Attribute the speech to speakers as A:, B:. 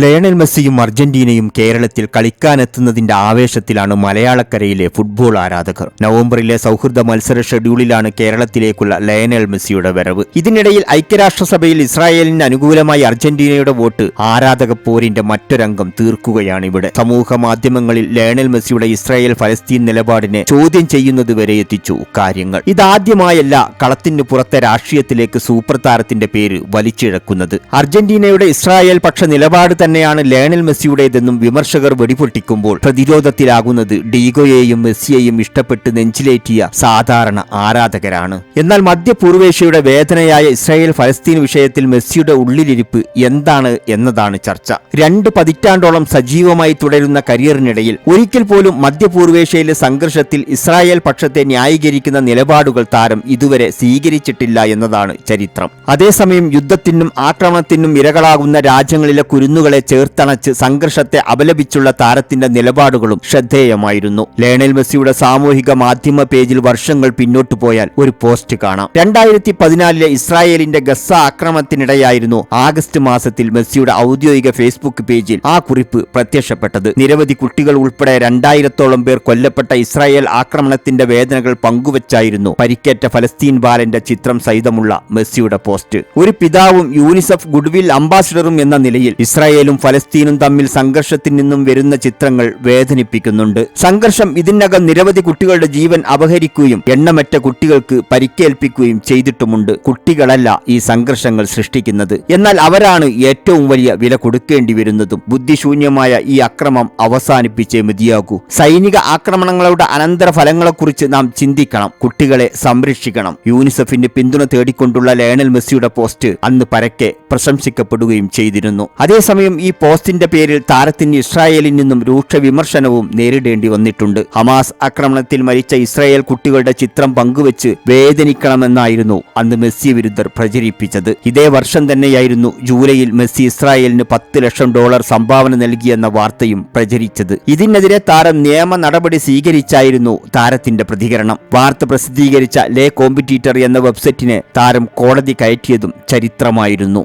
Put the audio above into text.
A: Lionel മെസ്സിയും അർജന്റീനയും കേരളത്തിൽ കളിക്കാനെത്തുന്നതിന്റെ ആവേശത്തിലാണ് മലയാളക്കരയിലെ ഫുട്ബോൾ ആരാധകർ. നവംബറിലെ സൗഹൃദ മത്സര ഷെഡ്യൂളിലാണ് കേരളത്തിലേക്കുള്ള ലയണൽ മെസ്സിയുടെ വരവ്. ഇതിനിടയിൽ ഐക്യരാഷ്ട്രസഭയിൽ ഇസ്രായേലിന് അനുകൂലമായി അർജന്റീനയുടെ വോട്ട് ആരാധക പോരിന്റെ മറ്റൊരംഗം തീർക്കുകയാണ് ഇവിടെ സമൂഹ മാധ്യമങ്ങളിൽ ലയണൽ മെസ്സിയുടെ ഇസ്രായേൽ ഫലസ്തീൻ നിലപാടിനെ ചോദ്യം ചെയ്യുന്നത് വരെ എത്തിച്ചു കാര്യങ്ങൾ. ഇതാദ്യമായല്ല കളത്തിന് പുറത്തെ രാഷ്ട്രീയത്തിലേക്ക് സൂപ്പർ താരത്തിന്റെ പേര് വലിച്ചിഴക്കുന്നത്. അർജന്റീനയുടെ ഇസ്രായേൽ പക്ഷ നിലപാട് തന്നെയാണ് ലയണൽ മെസ്സിയുടേതെന്നും വിമർശകർ വെടിപൊട്ടിക്കുമ്പോൾ പ്രതിരോധത്തിലാകുന്നത് ഡീഗോയെയും മെസ്സിയെയും ഇഷ്ടപ്പെട്ട് നെഞ്ചിലേറ്റിയ സാധാരണ ആരാധകരാണ്. എന്നാൽ മധ്യപൂർവേഷ്യയുടെ വേദനയായ ഇസ്രായേൽ ഫലസ്തീൻ വിഷയത്തിൽ മെസ്സിയുടെ ഉള്ളിലിരിപ്പ് എന്താണ് എന്നതാണ് ചർച്ച. രണ്ട് പതിറ്റാണ്ടോളം സജീവമായി തുടരുന്ന കരിയറിനിടയിൽ ഒരിക്കൽ പോലും മധ്യപൂർവേഷ്യയിലെ സംഘർഷത്തിൽ ഇസ്രായേൽ പക്ഷത്തെ ന്യായീകരിക്കുന്ന നിലപാടുകൾ താരം ഇതുവരെ സ്വീകരിച്ചിട്ടില്ല എന്നതാണ് ചരിത്രം. അതേസമയം യുദ്ധത്തിനും ആക്രമണത്തിനും ഇരകളാകുന്ന രാജ്യങ്ങളിലെ കുരുന്നുകളെ ചേർത്തണച്ച് സംഘർഷത്തെ അപലപിച്ചുള്ള താരത്തിന്റെ നിലപാടുകളും ശ്രദ്ധേയമായിരുന്നു. ലയണൽ മെസ്സിയുടെ സാമൂഹിക മാധ്യമ പേജിൽ വർഷങ്ങൾ പിന്നോട്ടു പോയാൽ ഒരു പോസ്റ്റ് കാണാം. രണ്ടായിരത്തി പതിനാലിലെ ഇസ്രായേലിന്റെ ഗസ ആക്രമണത്തിനിടെയായിരുന്നു ആഗസ്റ്റ് മാസത്തിൽ മെസ്സിയുടെ ഔദ്യോഗിക ഫേസ്ബുക്ക് പേജിൽ ആ കുറിപ്പ് പ്രത്യക്ഷപ്പെട്ടത്. നിരവധി കുട്ടികൾ ഉൾപ്പെടെ രണ്ടായിരത്തോളം പേർ കൊല്ലപ്പെട്ട ഇസ്രായേൽ ആക്രമണത്തിന്റെ വേദനകൾ പങ്കുവച്ചായിരുന്നു. പരിക്കേറ്റ ഫലസ്തീൻ ബാലന്റെ ചിത്രം സഹിതമുള്ള മെസ്സിയുടെ പോസ്റ്റ്. ഒരു പിതാവും യൂണിസെഫ് ഗുഡ്വിൽ അംബാസിഡറും എന്ന നിലയിൽ ഇസ്രായേലും ഫലസ്തീനും തമ്മിൽ സംഘർഷത്തിൽ നിന്നും വരുന്ന ചിത്രങ്ങൾ വേദനിപ്പിക്കുന്നുണ്ട്. സംഘർഷം ഇതിനകം നിരവധി കുട്ടികളുടെ ജീവൻ അപഹരിക്കുകയും എണ്ണമറ്റ കുട്ടികൾക്ക് പരിക്കേൽപ്പിക്കുകയും ചെയ്തിട്ടുമുണ്ട്. കുട്ടികളല്ല ഈ സംഘർഷങ്ങൾ സൃഷ്ടിക്കുന്നത്. എന്നാൽ അവരാണ് ഏറ്റവും വലിയ വില കൊടുക്കേണ്ടി വരുന്നതും. ബുദ്ധിശൂന്യമായ ഈ അക്രമം അവസാനിപ്പിച്ചേ മതിയാകൂ. സൈനിക ആക്രമണങ്ങളുടെ അനന്തരഫലങ്ങളെക്കുറിച്ച് നാം ചിന്തിക്കണം. കുട്ടികളെ സംരക്ഷിക്കണം. യൂണിസെഫിന്റെ പിന്തുണ തേടിക്കൊണ്ടുള്ള ലയണൽ മെസ്സിയുടെ പോസ്റ്റ് അന്ന് പരക്കെ പ്രശംസിക്കപ്പെടുകയും ചെയ്തിരുന്നു. അതേസമയം ഈ പോസ്റ്റിന്റെ പേരിൽ താരത്തിന് ഇസ്രായേലിൽ നിന്നും രൂക്ഷ വിമർശനവും നേരിടേണ്ടി വന്നിട്ടുണ്ട്. ഹമാസ് ആക്രമണത്തിൽ മരിച്ച ഇസ്രായേൽ കുട്ടികളുടെ ചിത്രം പങ്കുവച്ച് വേദനിക്കണമെന്നായിരുന്നു അന്ന് മെസ്സി വിരുദ്ധർ പ്രചരിപ്പിച്ചത്. ഇതേ വർഷം തന്നെയായിരുന്നു ജൂലൈയിൽ മെസ്സി ഇസ്രായേലിന് പത്ത് ലക്ഷം ഡോളർ സംഭാവന നൽകിയെന്ന വാർത്തയും പ്രചരിച്ചത്. ഇതിനെതിരെ താരം നിയമ നടപടി സ്വീകരിച്ചായിരുന്നു താരത്തിന്റെ പ്രതികരണം. വാർത്ത പ്രസിദ്ധീകരിച്ച ലേ കോമ്പറ്റീറ്റർ എന്ന വെബ്സൈറ്റിനെ താരം കോടതി കയറ്റിയതും ചരിത്രമായിരുന്നു.